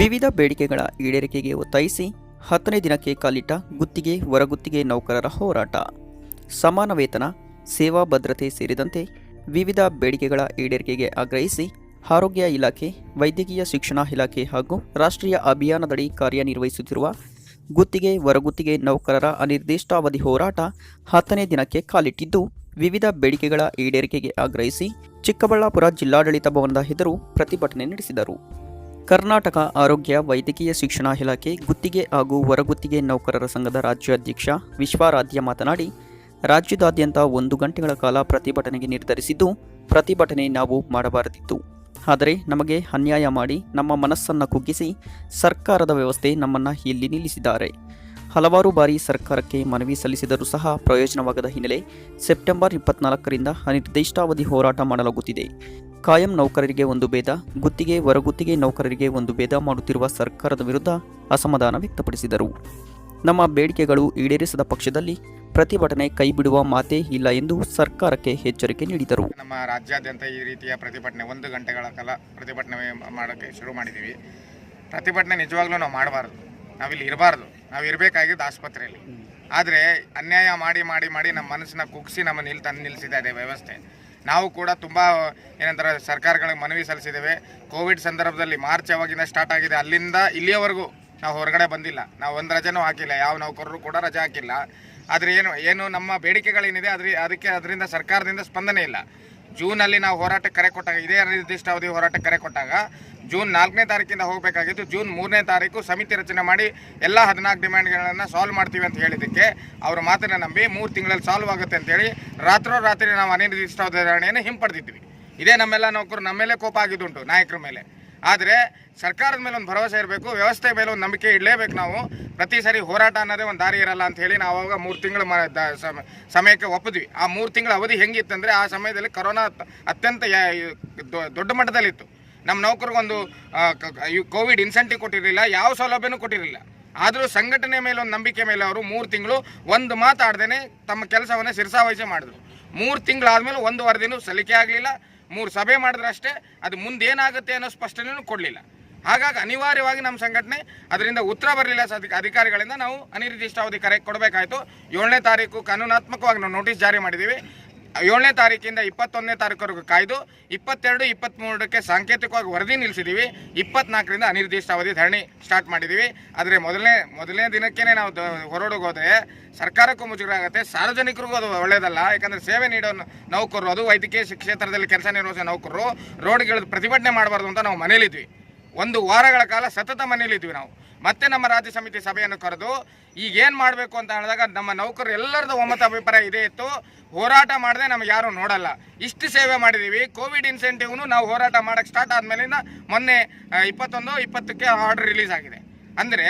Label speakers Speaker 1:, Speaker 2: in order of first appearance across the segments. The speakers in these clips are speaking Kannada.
Speaker 1: ವಿವಿಧ ಬೇಡಿಕೆಗಳ ಈಡೇರಿಕೆಗೆ ಒತ್ತಾಯಿಸಿ ಹತ್ತನೇ ದಿನಕ್ಕೆ ಕಾಲಿಟ್ಟ ಗುತ್ತಿಗೆ, ಹೊರಗುತ್ತಿಗೆ ನೌಕರರ ಹೋರಾಟ. ಸಮಾನ ವೇತನ, ಸೇವಾ ಭದ್ರತೆ ಸೇರಿದಂತೆ ವಿವಿಧ ಬೇಡಿಕೆಗಳ ಈಡೇರಿಕೆಗೆ ಆಗ್ರಹಿಸಿ ಆರೋಗ್ಯ ಇಲಾಖೆ, ವೈದ್ಯಕೀಯ ಶಿಕ್ಷಣ ಇಲಾಖೆ ಹಾಗೂ ರಾಷ್ಟ್ರೀಯ ಅಭಿಯಾನದಡಿ ಕಾರ್ಯನಿರ್ವಹಿಸುತ್ತಿರುವ ಗುತ್ತಿಗೆ, ಹೊರಗುತ್ತಿಗೆ ನೌಕರರ ಅನಿರ್ದಿಷ್ಟಾವಧಿ ಹೋರಾಟ ಹತ್ತನೇ ದಿನಕ್ಕೆ ಕಾಲಿಟ್ಟಿದ್ದು, ವಿವಿಧ ಬೇಡಿಕೆಗಳ ಈಡೇರಿಕೆಗೆ ಆಗ್ರಹಿಸಿ ಚಿಕ್ಕಬಳ್ಳಾಪುರ ಜಿಲ್ಲಾಡಳಿತ ಭವನದ ಎದುರು ಪ್ರತಿಭಟನೆ ನಡೆಸಿದರು. ಕರ್ನಾಟಕ ಆರೋಗ್ಯ ವೈದ್ಯಕೀಯ ಶಿಕ್ಷಣ ಇಲಾಖೆ ಗುತ್ತಿಗೆ ಹಾಗೂ ಹೊರಗುತ್ತಿಗೆ ನೌಕರರ ಸಂಘದ ರಾಜ್ಯಾಧ್ಯಕ್ಷ ವಿಶ್ವಾರಾಧ್ಯ ಮಾತನಾಡಿ, ರಾಜ್ಯದಾದ್ಯಂತ ಒಂದು ಗಂಟೆಗಳ ಕಾಲ ಪ್ರತಿಭಟನೆಗೆ ನಿರ್ಧರಿಸಿದ್ದು, ಪ್ರತಿಭಟನೆ ನಾವು ಮಾಡಬಾರದಿತ್ತು. ಆದರೆ ನಮಗೆ ಅನ್ಯಾಯ ಮಾಡಿ ನಮ್ಮ ಮನಸ್ಸನ್ನು ಕುಗ್ಗಿಸಿ ಸರ್ಕಾರದ ವ್ಯವಸ್ಥೆ ನಮ್ಮನ್ನು ಇಲ್ಲಿ ನಿಲ್ಲಿಸಿದ್ದಾರೆ. ಹಲವಾರು ಬಾರಿ ಸರ್ಕಾರಕ್ಕೆ ಮನವಿ ಸಲ್ಲಿಸಿದರೂ ಸಹ ಪ್ರಯೋಜನವಾಗದ ಹಿನ್ನೆಲೆ ಸೆಪ್ಟೆಂಬರ್ ಇಪ್ಪತ್ನಾಲ್ಕರಿಂದ ಅನಿರ್ದಿಷ್ಟಾವಧಿ ಹೋರಾಟ ಮಾಡಲಾಗುತ್ತಿದೆ. ಕಾಯಂ ನೌಕರರಿಗೆ ಒಂದು ಭೇದ ಗುತ್ತಿಗೆ ಹೊರಗುತ್ತಿಗೆ ನೌಕರರಿಗೆ ಒಂದು ಭೇದ ಮಾಡುತ್ತಿರುವ ಸರ್ಕಾರದ ವಿರುದ್ಧ ಅಸಮಾಧಾನ ವ್ಯಕ್ತಪಡಿಸಿದರು. ನಮ್ಮ ಬೇಡಿಕೆಗಳು ಈಡೇರಿಸದ ಪಕ್ಷದಲ್ಲಿ ಪ್ರತಿಭಟನೆ ಕೈಬಿಡುವ ಮಾತೇ ಇಲ್ಲ ಎಂದು ಸರ್ಕಾರಕ್ಕೆ ಎಚ್ಚರಿಕೆ ನೀಡಿದರು.
Speaker 2: ನಮ್ಮ ರಾಜ್ಯಾದ್ಯಂತ ಈ ರೀತಿಯ ಪ್ರತಿಭಟನೆ ಒಂದು ಗಂಟೆಗಳ ಕಾಲ ಪ್ರತಿಭಟನೆ ಮಾಡೋಕ್ಕೆ ಶುರು ಮಾಡಿದ್ದೀವಿ. ಪ್ರತಿಭಟನೆ ನಿಜವಾಗ್ಲೂ ನಾವು ಮಾಡಬಾರ್ದು. ನಾವಿಲ್ಲಿ ಇರಬಾರ್ದು. ನಾವು ಇರಬೇಕಾಗಿದ್ದು ಆಸ್ಪತ್ರೆಯಲ್ಲಿ. ಆದರೆ ಅನ್ಯಾಯ ಮಾಡಿ ಮಾಡಿ ಮಾಡಿ ನಮ್ಮ ಮನಸ್ಸನ್ನ ಕುಗ್ಸಿ ನಮ್ಮ ನಿಲ್ ತಂದು ನಿಲ್ಲಿಸಿದೆ ವ್ಯವಸ್ಥೆ. ನಾವು ಕೂಡ ತುಂಬ, ಏನಂತಾರೆ, ಸರ್ಕಾರಗಳಿಗೆ ಮನವಿ ಸಲ್ಲಿಸಿದ್ದೇವೆ. ಕೋವಿಡ್ ಸಂದರ್ಭದಲ್ಲಿ ಮಾರ್ಚ್ ಯಾವಾಗಿಂದ ಸ್ಟಾರ್ಟ್ ಆಗಿದೆ, ಅಲ್ಲಿಂದ ಇಲ್ಲಿಯವರೆಗೂ ನಾವು ಹೊರಗಡೆ ಬಂದಿಲ್ಲ. ನಾವು ಒಂದು ರಜೆನೂ ಹಾಕಿಲ್ಲ, ಯಾವ ನೌಕರರು ಕೂಡ ರಜೆ ಹಾಕಿಲ್ಲ. ಆದರೆ ಏನು ಏನು ನಮ್ಮ ಬೇಡಿಕೆಗಳೇನಿದೆ, ಅದ್ರ, ಅದಕ್ಕೆ, ಅದರಿಂದ ಸರ್ಕಾರದಿಂದ ಸ್ಪಂದನೆ ಇಲ್ಲ. ಜೂನಲ್ಲಿ ನಾವು ಹೋರಾಟಕ್ಕೆ ಕರೆ ಕೊಟ್ಟಾಗ, ಇದೇ ನಿರ್ದಿಷ್ಟಾವಧಿ ಹೋರಾಟಕ್ಕೆ ಕರೆ ಕೊಟ್ಟಾಗ, ಜೂನ್ ನಾಲ್ಕನೇ ತಾರೀಕಿಂದ ಹೋಗಬೇಕಾಗಿತ್ತು ಜೂನ್ ಮೂರನೇ ತಾರೀಕು ಸಮಿತಿ ರಚನೆ ಮಾಡಿ ಎಲ್ಲ ಹದಿನಾಲ್ಕು ಡಿಮ್ಯಾಂಡ್ಗಳನ್ನು ಸಾಲ್ವ್ ಮಾಡ್ತೀವಿ ಅಂತ ಹೇಳಿದ್ದಕ್ಕೆ ಅವ್ರ ಮಾತನ್ನು ನಂಬಿ ಮೂರು ತಿಂಗಳಲ್ಲಿ ಸಾಲ್ವ್ ಆಗುತ್ತೆ ಅಂತೇಳಿ ರಾತ್ರೋರಾತ್ರಿ ನಾವು ಅನಿರ್ದಿಷ್ಟಾವಧಿ ಧರಣಿಯನ್ನು ಹಿಂಪಡೆದಿದ್ವಿ. ಇದೇ ನಮ್ಮೆಲ್ಲ ನೌಕರು ನಮ್ಮ ಮೇಲೆ ಕೋಪ ಆಗಿದ್ದುಂಟು ನಾಯಕರ ಮೇಲೆ. ಆದರೆ ಸರ್ಕಾರದ ಮೇಲೆ ಒಂದು ಭರವಸೆ ಇರಬೇಕು ವ್ಯವಸ್ಥೆ ಮೇಲೆ ಒಂದು ನಂಬಿಕೆ ಇಡಲೇಬೇಕು ನಾವು. ಪ್ರತಿ ಸಾರಿ ಹೋರಾಟ ಅನ್ನೋದೇ ಒಂದು ದಾರಿ ಇರಲ್ಲ ಅಂತ ಹೇಳಿ ನಾವು ಅವಾಗ ಮೂರು ತಿಂಗಳು ಸಮಯಕ್ಕೆ ಒಪ್ಪಿದ್ವಿ. ಆ ಮೂರು ತಿಂಗಳ ಅವಧಿ ಹೆಂಗಿತ್ತಂದರೆ ಆ ಸಮಯದಲ್ಲಿ ಕೊರೋನಾ ಅತ್- ಅತ್ಯಂತ ದೊಡ್ಡ ಮಟ್ಟದಲ್ಲಿತ್ತು. ನಮ್ಮ ನೌಕರಿಗೊಂದು ಕೋವಿಡ್ ಇನ್ಸೆಂಟಿವ್ ಕೊಟ್ಟಿರಲಿಲ್ಲ, ಯಾವ ಸೌಲಭ್ಯನೂ ಕೊಟ್ಟಿರಲಿಲ್ಲ. ಆದರೂ ಸಂಘಟನೆ ಮೇಲೆ ಒಂದು ನಂಬಿಕೆ ಮೇಲೆ ಅವರು ಮೂರು ತಿಂಗಳು ಒಂದು ಮಾತಾಡ್ದೇ ತಮ್ಮ ಕೆಲಸವನ್ನು ಶಿರಸಾವಹಿಸಿ ಮಾಡಿದ್ರು. ಮೂರು ತಿಂಗಳಾದಮೇಲೆ ಒಂದು ವರದಿನೂ ಸಲ್ಲಿಕೆ ಆಗಲಿಲ್ಲ. ಮೂರು ಸಭೆ ಮಾಡಿದ್ರೆ ಅಷ್ಟೇ ಅದು ಮುಂದೆ ಏನಾಗುತ್ತೆ ಅನ್ನೋ ಸ್ಪಷ್ಟನೆಯೂ ಕೊಡಲಿಲ್ಲ. ಹಾಗಾಗಿ ಅನಿವಾರ್ಯವಾಗಿ ನಮ್ಮ ಸಂಘಟನೆ ಅದರಿಂದ ಉತ್ತರ ಬರಲಿಲ್ಲ ಅಧಿಕಾರಿಗಳಿಂದ ನಾವು ಅನಿರ್ದಿಷ್ಟಾವಧಿ ಕರೆ ಕೊಡಬೇಕಾಯಿತು. ಏಳನೇ ತಾರೀಕು ಕಾನೂನಾತ್ಮಕವಾಗಿ ನಾವು ನೋಟಿಸ್ ಜಾರಿ ಮಾಡಿದ್ದೀವಿ. ಏಳನೇ ತಾರೀಕಿಂದ ಇಪ್ಪತ್ತೊಂದನೇ ತಾರೀಕುವರೆಗೂ ಕಾಯ್ದು ಇಪ್ಪತ್ತೆರಡು ಇಪ್ಪತ್ತ್ಮೂರಕ್ಕೆ ಸಾಂಕೇತಿಕವಾಗಿ ವರದಿ ನಿಲ್ಲಿಸಿದ್ದೀವಿ ಇಪ್ಪತ್ನಾಲ್ಕರಿಂದ ಅನಿರ್ದಿಷ್ಟಾವಧಿ ಧರಣಿ ಸ್ಟಾರ್ಟ್ ಮಾಡಿದ್ದೀವಿ ಆದರೆ ಮೊದಲನೇ ಮೊದಲನೇ ದಿನಕ್ಕೇ ನಾವು ಹೊರಡೋಕೆ ಹೋದರೆ ಸರ್ಕಾರಕ್ಕೂ ಮುಜುಗರ ಆಗುತ್ತೆ. ಸಾರ್ವಜನಿಕರಿಗೂ ಅದು ಒಳ್ಳೆಯದಲ್ಲ ಯಾಕಂದರೆ ಸೇವೆ ನೀಡೋ ನೌಕರರು, ಅದು ವೈದ್ಯಕೀಯ ಕ್ಷೇತ್ರದಲ್ಲಿ ಕೆಲಸ ನಿರ್ವಹಿಸೋ ನೌಕರರು ರೋಡ್ಗಿಳಿದು ಪ್ರತಿಭಟನೆ ಮಾಡಬಾರ್ದು ಅಂತ ನಾವು ಮನೇಲಿದ್ವಿ. ಒಂದು ವಾರಗಳ ಕಾಲ ಸತತ ಮನೇಲಿದ್ವಿ ನಾವು. ಮತ್ತೆ ನಮ್ಮ ರಾಜ್ಯ ಸಮಿತಿ ಸಭೆಯನ್ನು ಕರೆದು ಈಗ ಏನು ಮಾಡಬೇಕು ಅಂತ ಹೇಳಿದಾಗ ನಮ್ಮ ನೌಕರರು ಎಲ್ಲರದ್ದು ಒಮ್ಮತ ಅಭಿಪ್ರಾಯ ಇದೇ ಇತ್ತು. ಹೋರಾಟ ಮಾಡದೆ ನಮಗೆ ಯಾರು ನೋಡಲ್ಲ. ಇಷ್ಟು ಸೇವೆ ಮಾಡಿದ್ದೀವಿ ಕೋವಿಡ್ ಇನ್ಸೆಂಟಿವ್ನು ನಾವು ಹೋರಾಟ ಮಾಡೋಕ್ಕೆ ಸ್ಟಾರ್ಟ್ ಆದಮೇಲಿಂದ ಮೊನ್ನೆ ಇಪ್ಪತ್ತೊಂದು, ಇಪ್ಪತ್ತಕ್ಕೆ ಆರ್ಡರ್ ರಿಲೀಸ್ ಆಗಿದೆ. ಅಂದರೆ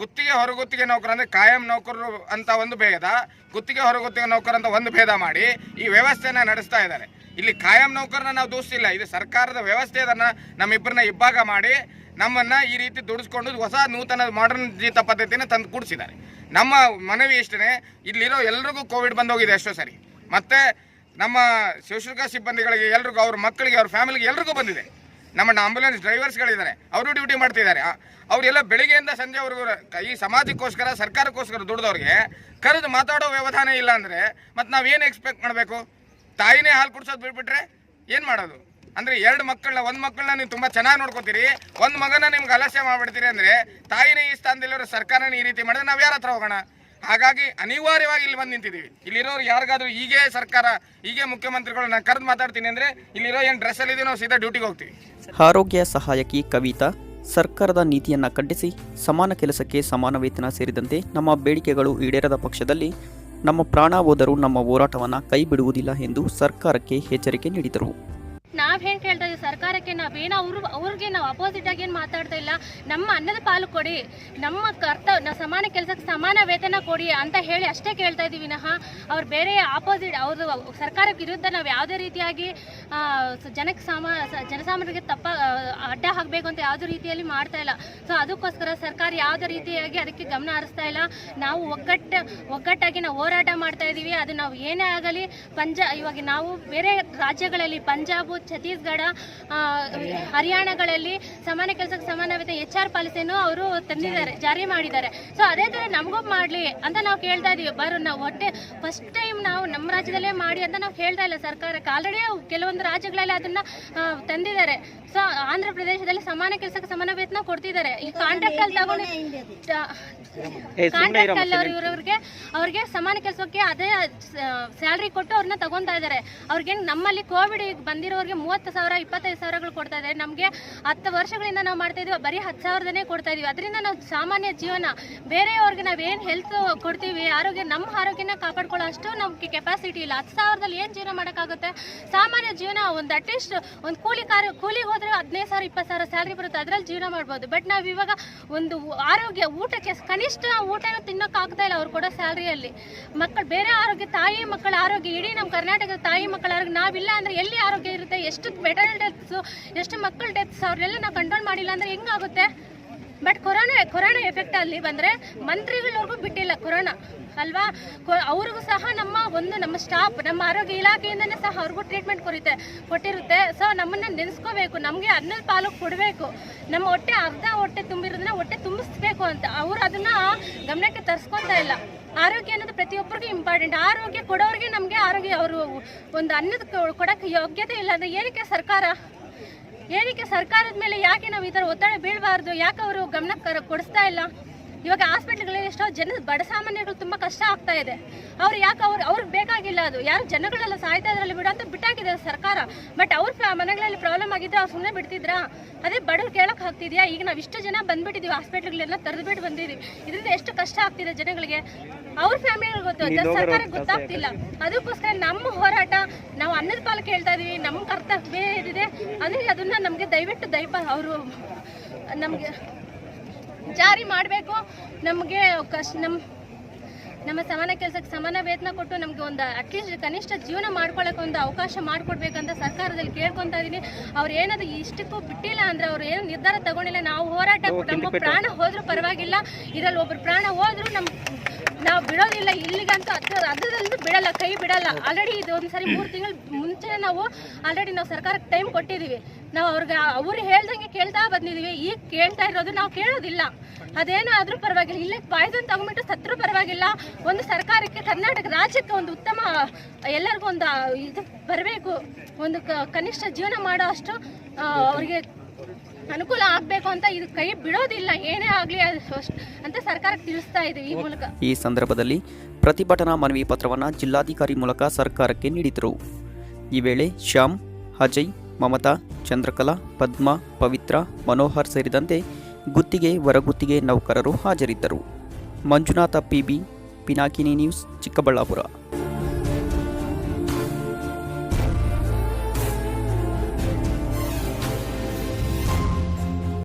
Speaker 2: ಗುತ್ತಿಗೆ ಹೊರಗುತ್ತಿಗೆ ನೌಕರ ಅಂದರೆ ಕಾಯಂ ನೌಕರರು ಅಂತ ಒಂದು ಭೇದ, ಗುತ್ತಿಗೆ ಹೊರಗುತ್ತಿಗೆ ನೌಕರ ಅಂತ ಒಂದು ಭೇದ ಮಾಡಿ ಈ ವ್ಯವಸ್ಥೆನ ನಡೆಸ್ತಾ ಇದ್ದಾರೆ. ಇಲ್ಲಿ ಕಾಯಂ ನೌಕರನ್ನ ನಾವು ದೋಸ್ತಿಲ್ಲ. ಇದು ಸರ್ಕಾರದ ವ್ಯವಸ್ಥೆ ಅದನ್ನು ನಮ್ಮಿಬ್ಬರನ್ನ ಇಬ್ಬಾಗ ಮಾಡಿ ನಮ್ಮನ್ನ ಈ ರೀತಿ ದುಡಿಸ್ಕೊಂಡು ಹೊಸ ನೂತನ ಮಾಡರ್ನ್ ಜೀತ ಪದ್ಧತಿನ ತಂದು ಕೂಡಿಸಿದ್ದಾರೆ. ನಮ್ಮ ಮನವಿ ಇಷ್ಟೇ ಇಲ್ಲಿರೋ ಎಲ್ರಿಗೂ ಕೋವಿಡ್ ಬಂದೋಗಿದೆ ಎಷ್ಟೋ ಸರಿ. ಮತ್ತೆ ನಮ್ಮ ಶುಶ್ರೂಷಾ ಸಿಬ್ಬಂದಿಗಳಿಗೆ ಎಲ್ರಿಗೂ, ಅವ್ರ ಮಕ್ಕಳಿಗೆ, ಅವ್ರ ಫ್ಯಾಮಿಲಿಗೆ ಎಲ್ರಿಗೂ ಬಂದಿದೆ. ನಮ್ಮ ಆಂಬುಲೆನ್ಸ್ ಡ್ರೈವರ್ಸ್ಗಳಿದ್ದಾರೆ ಅವರು ಡ್ಯೂಟಿ ಮಾಡ್ತಿದ್ದಾರೆ. ಅವರೆಲ್ಲ ಬೆಳಿಗ್ಗೆಯಿಂದ ಸಂಜೆವರೆಗೂ ಈ ಸಮಾಜಕ್ಕೋಸ್ಕರ, ಸರ್ಕಾರಕ್ಕೋಸ್ಕರ ದುಡಿದವ್ರಿಗೆ ಕರೆದು ಮಾತಾಡೋ ವ್ಯವಧಾನ ಇಲ್ಲ ಅಂದರೆ ಮತ್ತು ನಾವೇನು ಎಕ್ಸ್ಪೆಕ್ಟ್ ಮಾಡಬೇಕು? ತಾಯಿನೇ ಹಾಲು ಕುಡ್ಸೋದು ಬಿಟ್ಬಿಟ್ರೆ ಏನು ಮಾಡೋದು? ಅಂದರೆ ಎರಡು ಮಕ್ಕಳನ್ನ, ಒಂದು ಮಕ್ಕಳನ್ನ ನೀವು ತುಂಬ ಚೆನ್ನಾಗಿ ನೋಡ್ಕೋತೀರಿ, ಒಂದು ಮಗನ ನಿಮ್ಗೆ ಅಲಸ್ಯ ಮಾಡ್ಬಿಡ್ತೀರಿ ಅಂದರೆ ತಾಯಿನೇ ಈ ಸ್ಥಾನದಲ್ಲಿರೋ ಸರ್ಕಾರನೇ ಈ ರೀತಿ ಮಾಡಿದ್ರೆ ನಾವು ಯಾರ ಹತ್ರ ಹೋಗೋಣ? ಹಾಗಾಗಿ ಅನಿವಾರ್ಯವಾಗಿ ಇಲ್ಲಿ ಬಂದು ನಿಂತಿದ್ದೀವಿ. ಇಲ್ಲಿರೋರು ಯಾರಿಗಾದ್ರೂ ಹೀಗೆ ಸರ್ಕಾರ, ಹೀಗೆ ಮುಖ್ಯಮಂತ್ರಿಗಳು ನಾನು ಕರೆದು ಮಾತಾಡ್ತೀನಿ ಅಂದರೆ ಇಲ್ಲಿರೋ ಏನು ಡ್ರೆಸ್ಸಲ್ಲಿದ್ದೀವಿ ನಾವು ಸೀದಾ ಡ್ಯೂಟಿಗೆ ಹೋಗ್ತೀವಿ.
Speaker 1: ಆರೋಗ್ಯ ಸಹಾಯಕಿ ಕವಿತಾ, ಸರ್ಕಾರದ ನೀತಿಯನ್ನು ಖಂಡಿಸಿ, ಸಮಾನ ಕೆಲಸಕ್ಕೆ ಸಮಾನ ವೇತನ ಸೇರಿದಂತೆ ನಮ್ಮ ಬೇಡಿಕೆಗಳು ಈಡೇರದ ಪಕ್ಷದಲ್ಲಿ ನಮ್ಮ ಪ್ರಾಣ ಹೋದರೂ ನಮ್ಮ ಹೋರಾಟವನ್ನು ಕೈಬಿಡುವುದಿಲ್ಲ ಎಂದು ಸರ್ಕಾರಕ್ಕೆ ಎಚ್ಚರಿಕೆ ನೀಡಿದರು.
Speaker 3: ನಾವ್ ಏನ್ ಕೇಳ್ತಾ ಇದೀವಿ, ಸರ್ಕಾರಕ್ಕೆ ನಾವೇನು ಅವ್ರು ಅವ್ರಿಗೆ ನಾವು ಅಪೋಸಿಟ್ ಆಗಿ ಏನು ಮಾತಾಡ್ತಾ ಇಲ್ಲ, ನಮ್ಮ ಅನ್ನದ ಪಾಲು ಕೊಡಿ, ನಮ್ಮ ಕರ್ತವ್ಯ ಸಮಾನ ಕೆಲಸಕ್ಕೆ ಸಮಾನ ವೇತನ ಕೊಡಿ ಅಂತ ಹೇಳಿ ಅಷ್ಟೇ ಕೇಳ್ತಾ ಇದೀವಿ ವಿನಃ. ಅವ್ರು ಬೇರೆ ಆಪೋಸಿಟ್ ಅವ್ರದ್ದು ಸರ್ಕಾರಕ್ಕೆ ವಿರುದ್ಧ ನಾವು ಯಾವುದೇ ರೀತಿಯಾಗಿ ಜನಕ್ಕೆ ಸಾಮಾ ಜನಸಾಮಾನ್ಯರಿಗೆ ತಪ್ಪ ಅಡ್ಡ ಹಾಕಬೇಕು ಅಂತ ಯಾವುದೇ ರೀತಿಯಲ್ಲಿ ಮಾಡ್ತಾ ಇಲ್ಲ. ಸೊ ಅದಕ್ಕೋಸ್ಕರ ಸರ್ಕಾರ ಯಾವುದೇ ರೀತಿಯಾಗಿ ಅದಕ್ಕೆ ಗಮನ ಹರಿಸ್ತಾ ಇಲ್ಲ. ನಾವು ಒಗ್ಗಟ್ಟು ಒಗ್ಗಟ್ಟಾಗಿ ನಾವು ಹೋರಾಟ ಮಾಡ್ತಾ ಇದ್ದೀವಿ ಅದು ನಾವು ಏನೇ ಆಗಲಿ, ಪಂಜಾ ಇವಾಗ ನಾವು ಬೇರೆ ರಾಜ್ಯಗಳಲ್ಲಿ ಪಂಜಾಬು ಛತ್ತೀಸ್ಗಢ ಹರಿಯಾಣಗಳಲ್ಲಿ ಸಮಾನ ಕೆಲಸಕ್ಕೆ ಸಮಾನ ವೇತನ ಎಚ್ ಆರ್ ಪಾಲಿಸಿಯನ್ನು ಅವರು ತಂದಿದ್ದಾರೆ ಜಾರಿ ಮಾಡಿದ್ದಾರೆ. ಸೊ ಅದೇ ಥರ ನಮಗೂ ಮಾಡಲಿ ಅಂತ ನಾವು ಕೇಳ್ತಾ ಇದೀವಿ. ಬರೋ ನಾವು ಹೊಟ್ಟೆ ಫಸ್ಟ್ ಟೈಮ್ ನಾವು ನಮ್ಮ ರಾಜ್ಯದಲ್ಲೇ ಮಾಡಿ ಅಂತ ನಾವು ಹೇಳ್ತಾ ಇಲ್ಲ ಸರ್ಕಾರಕ್ಕೆ. ಆಲ್ರೆಡಿ ಕೆಲವೊಂದು ರಾಜ್ಯಗಳಲ್ಲಿ ಅದನ್ನ ತಂದಿದ್ದಾರೆ. ಸೊ ಆಂಧ್ರ ಪ್ರದೇಶದಲ್ಲಿ ಸಮಾನ ಕೆಲಸಕ್ಕೆ ಸಮಾನ ವೇತನ ಕೊಡ್ತಿದ್ದಾರೆ. ಈ ಕಾಂಟ್ರಾಕ್ಟ್ ಅಲ್ಲಿ ತಗೊಂಡು ಕಾಂಟ್ರಾಕ್ಟ್ ಅಲ್ಲಿ ಅವ್ರ ಇವ್ರವ್ರಿಗೆ ಅವ್ರಿಗೆ ಸಮಾನ ಕೆಲಸಕ್ಕೆ ಅದೇ ಸ್ಯಾಲ್ರಿ ಕೊಟ್ಟು ಅವ್ರನ್ನ ತಗೊಂತ ಇದ್ದಾರೆ. ಅವ್ರಿಗೆ ನಮ್ಮಲ್ಲಿ ಕೋವಿಡ್ ಬಂದಿರೋರಿಗೆ ಮೂವತ್ತು ಸಾವಿರ, ಇಪ್ಪತ್ತೈದು ಸಾವಿರಗಳು ಕೊಡ್ತಾ ಇದ್ದಾರೆ. ನಮಗೆ ಹತ್ತು ವರ್ಷಗಳಿಂದ ನಾವು ಮಾಡ್ತಾ ಇದೀವಿ, ಬರೀ ಹತ್ತು ಸಾವಿರದನೇ ಕೊಡ್ತಾ ಇದೀವಿ. ಅದರಿಂದ ನಾವು ಸಾಮಾನ್ಯ ಜೀವನ, ಬೇರೆಯವ್ರಿಗೆ ನಾವೇನು ಹೆಲ್ತ್ ಕೊಡ್ತೀವಿ, ಆರೋಗ್ಯ, ನಮ್ಮ ಆರೋಗ್ಯನ ಕಾಪಾಡ್ಕೊಳ್ಳೋ ಅಷ್ಟು ನಮಗೆ ಕೆಪಾಸಿಟಿ ಇಲ್ಲ. ಹತ್ತು ಸಾವಿರದಲ್ಲಿ ಏನು ಜೀವನ ಮಾಡೋಕ್ಕಾಗುತ್ತೆ? ಸಾಮಾನ್ಯ ಜೀವನ ಒಂದು ಅಟ್ಲೀಸ್ಟ್ ಒಂದು ಕೂಲಿ ಕಾರ, ಕೂಲಿಗೆ ಹೋದ್ರೆ ಹದಿನೈದು ಸಾವಿರ, ಇಪ್ಪತ್ತು ಸಾವಿರ ಸ್ಯಾಲ್ರಿ ಬರುತ್ತೆ. ಅದ್ರಲ್ಲಿ ಜೀವನ ಮಾಡ್ಬೋದು. ಬಟ್ ನಾವು ಇವಾಗ ಒಂದು ಆರೋಗ್ಯ, ಊಟಕ್ಕೆ ಕನಿಷ್ಠ ಊಟನೂ ತಿನ್ನೋಕ್ಕಾಗ್ತಾ ಇಲ್ಲ ಅವ್ರು ಕೊಡೋ ಸ್ಯಾಲ್ರಿಯಲ್ಲಿ ಮಕ್ಕಳು, ಬೇರೆ ಆರೋಗ್ಯ, ತಾಯಿ ಮಕ್ಕಳ ಆರೋಗ್ಯ, ಇಡೀ ನಮ್ಮ ಕರ್ನಾಟಕದ ತಾಯಿ ಮಕ್ಕಳ ಆರೋಗ್ಯ, ನಾವಿಲ್ಲ ಅಂದ್ರೆ ಎಲ್ಲಿ ಆರೋಗ್ಯ ಇರುತ್ತೆ? ಎಷ್ಟು ಮೆಟರ್ನಲ್ ಡೆತ್ಸು ಎಷ್ಟು ಮಕ್ಕಳ ಡೆತ್ಸ್ ಅವ್ರನ್ನೆಲ್ಲ ನಾವು ಕಂಟ್ರೋಲ್ ಮಾಡಿಲ್ಲ ಅಂದರೆ ಹೆಂಗಾಗುತ್ತೆ? ಬಟ್ ಕೊರೋನಾ ಕೊರೋನಾ ಎಫೆಕ್ಟ್ ಅಲ್ಲಿ ಬಂದ್ರೆ ಮಂತ್ರಿಗಳವರೆಗೂ ಬಿಟ್ಟಿಲ್ಲ ಕೊರೋನಾ ಅಲ್ವಾ? ಅವ್ರಿಗೂ ಸಹ ನಮ್ಮ ಒಂದು ನಮ್ಮ ಸ್ಟಾಫ್ ನಮ್ಮ ಆರೋಗ್ಯ ಇಲಾಖೆಯಿಂದನೇ ಸಹ ಅವ್ರಿಗೂ ಟ್ರೀಟ್ಮೆಂಟ್ ಕೊರಿತೆ, ಕೊಟ್ಟಿರುತ್ತೆ. ಸೊ ನಮ್ಮನ್ನ ನೆನೆಸ್ಕೋಬೇಕು, ನಮಗೆ ಅನ್ನದ ಪಾಲು ಕೊಡಬೇಕು. ನಮ್ಮ ಹೊಟ್ಟೆ ಅರ್ಧ ಹೊಟ್ಟೆ ತುಂಬಿರೋದನ್ನ ಹೊಟ್ಟೆ ತುಂಬಿಸ್ಬೇಕು ಅಂತ. ಅವ್ರು ಅದನ್ನ ಗಮನಕ್ಕೆ ತರಿಸ್ಕೊತಾ ಇಲ್ಲ. ಆರೋಗ್ಯ ಅನ್ನೋದು ಪ್ರತಿಯೊಬ್ಬರಿಗೂ ಇಂಪಾರ್ಟೆಂಟ್ ಆರೋಗ್ಯ ಕೊಡೋರಿಗೆ ನಮಗೆ ಆರೋಗ್ಯ, ಅವರು ಒಂದು ಅನ್ನದ ಕೊಡಕ್ಕೆ ಯೋಗ್ಯತೆ ಇಲ್ಲ ಅಂದ್ರೆ ಏನಕ್ಕೆ ಸರ್ಕಾರ? ಏನಕ್ಕೆ ಸರ್ಕಾರದ ಮೇಲೆ ಯಾಕೆ ನಾವು ಈ ಥರ ಒತ್ತಡ ಬೀಳಬಾರ್ದು? ಯಾಕೆ ಅವರು ಗಮನ ಕೊಡಿಸ್ತಾ ಇಲ್ಲ? ಇವಾಗ ಹಾಸ್ಪಿಟ್ಲ್ಗಳಲ್ಲಿ ಎಷ್ಟೋ ಜನ ಬಡ ಸಾಮಾನ್ಯಗಳು ತುಂಬ ಕಷ್ಟ ಆಗ್ತಾ ಇದೆ. ಅವ್ರು ಯಾಕೆ ಅವ್ರು ಅವ್ರಿಗೆ ಬೇಕಾಗಿಲ್ಲ ಅದು. ಯಾರು ಜನಗಳೆಲ್ಲ ಸಾಯ್ತಾ ಇದ್ರಲ್ಲಿ ಬಿಡು ಅಂತ ಬಿಟ್ಟಾಗಿದೆ ಸರ್ಕಾರ. ಬಟ್ ಅವ್ರ ಮನೆಗಳಲ್ಲಿ ಪ್ರಾಬ್ಲಮ್ ಆಗಿದ್ರೆ ಅವ್ರು ಸುಮ್ಮನೆ ಬಿಡ್ತಿದ್ರಾ? ಅದೇ ಬಡವ್ರು ಕೇಳೋಕೆ ಆಗ್ತಿದ್ಯಾ? ಈಗ ನಾವು ಇಷ್ಟು ಜನ ಬಂದ್ಬಿಟ್ಟಿದೀವಿ ಹಾಸ್ಪಿಟ್ಲ್ಗಳೆಲ್ಲ ತೆರೆದು ಬಿಟ್ಟು ಬಂದಿದ್ದೀವಿ ಇದರಿಂದ ಎಷ್ಟು ಕಷ್ಟ ಆಗ್ತಿದೆ ಜನಗಳಿಗೆ? ಅವ್ರ ಫ್ಯಾಮಿಲಿಗಳು ಗೊತ್ತು. ಸರ್ಕಾರಕ್ಕೆ ಗೊತ್ತಾಗ್ತಿಲ್ಲ. ಅದಕ್ಕೋಸ್ಕರ ನಮ್ಮ ಹೋರಾಟ ನಾವು ಅನ್ನದ ಪಾಲು ಕೇಳ್ತಾ ಇದೀವಿ. ನಮ್ಮ ಕರ್ತವ್ಯ ಇದಿದೆ. ಅಂದರೆ ಅದನ್ನ ನಮಗೆ ದಯವಿಟ್ಟು ದಯಪ ಅವರು ನಮಗೆ ಜಾರಿ ಮಾಡಬೇಕು. ನಮಗೆ ಕಷ್ಟ ನಮ್ಮ ನಮ್ಮ ಸಮಾನ ಕೆಲಸಕ್ಕೆ ಸಮಾನ ವೇತನ ಕೊಟ್ಟು ನಮಗೆ ಒಂದು ಅಟ್ಲೀಸ್ಟ್ ಕನಿಷ್ಠ ಜೀವನ ಮಾಡ್ಕೊಳ್ಳೋಕೆ ಒಂದು ಅವಕಾಶ ಮಾಡಿಕೊಡ್ಬೇಕಂತ ಸರ್ಕಾರದಲ್ಲಿ ಕೇಳ್ಕೊತಾ ಇದ್ದೀನಿ ಅವ್ರು ಏನಾದ್ರು ಇಷ್ಟಕ್ಕೂ ಬಿಟ್ಟಿಲ್ಲ ಅಂದ್ರೆ ಅವ್ರು ಏನು ನಿರ್ಧಾರ ತಗೊಂಡಿಲ್ಲ. ನಾವು ಹೋರಾಟ ನಮ್ಮ ಪ್ರಾಣ ಹೋದರೂ ಪರವಾಗಿಲ್ಲ. ಇದರಲ್ಲಿ ಒಬ್ರು ಪ್ರಾಣ ಹೋದರೂ ನಮ್ಮ ನಾವು ಬಿಡೋದಿಲ್ಲ. ಇಲ್ಲಿಗಂತೂ ಹತ್ತು ಅರ್ಧದಂತೂ ಬಿಡಲ್ಲ ಕೈ ಬಿಡಲ್ಲ. ಆಲ್ರೆಡಿ ಇದು ಒಂದು ಸರಿ ಮೂರು ತಿಂಗಳು ಮುಂಚೆ ನಾವು ಆಲ್ರೆಡಿ ನಾವು ಸರ್ಕಾರಕ್ಕೆ ಟೈಮ್ ಕೊಟ್ಟಿದ್ದೀವಿ ನಾವು ಅವ್ರಿಗೆ, ಅವ್ರು ಹೇಳ್ದಂಗೆ ಕೇಳ್ತಾ ಬಂದಿದೀವಿ. ಈಗ ಕೇಳ್ತಾ ಇರೋದು ನಾವು ಕೇಳೋದಿಲ್ಲ. ಅದೇನೋ ಆದ್ರೂ ಪರವಾಗಿಲ್ಲ. ಇಲ್ಲೇ ಪಾಯ್ಸನ್ ತಗೊಂಡ್ಬಿಟ್ಟು ಸತ್ರೂ ಪರವಾಗಿಲ್ಲ. ಒಂದು ಸರ್ಕಾರಕ್ಕೆ, ಕರ್ನಾಟಕ ರಾಜ್ಯಕ್ಕೆ ಒಂದು ಉತ್ತಮ, ಎಲ್ಲರಿಗೂ ಒಂದು ಇದು ಬರಬೇಕು. ಒಂದು ಕನಿಷ್ಠ ಜೀವನ ಮಾಡೋ ಅಷ್ಟು ಅವ್ರಿಗೆ ಅನುಕೂಲ ಆಗಬೇಕು ಅಂತ ಇದು ಕೈ ಬಿಡೋದಿಲ್ಲ. ಏನೇ ಆಗಲಿ ಅಂತ ಸರ್ಕಾರಕ್ಕೆ ತಿಳಿಸ್ತಾ ಇದೆ ಈ ಮೂಲಕ.
Speaker 1: ಈ ಸಂದರ್ಭದಲ್ಲಿ ಪ್ರತಿಭಟನಾ ಮನವಿ ಪತ್ರವನ್ನು ಜಿಲ್ಲಾಧಿಕಾರಿ ಮೂಲಕ ಸರ್ಕಾರಕ್ಕೆ ನೀಡಿದರು. ಈ ವೇಳೆ ಶ್ಯಾಮ್, ಅಜಯ್, ಮಮತಾ ಚಂದ್ರಕಲಾ ಪದ್ಮ ಪವಿತ್ರ ಮನೋಹರ್ ಸೇರಿದಂತೆ ಗುತ್ತಿಗೆ ಹೊರಗುತ್ತಿಗೆ ನೌಕರರು ಹಾಜರಿದ್ದರು. Manjunatha PB Pinakini news Chikkaballapura.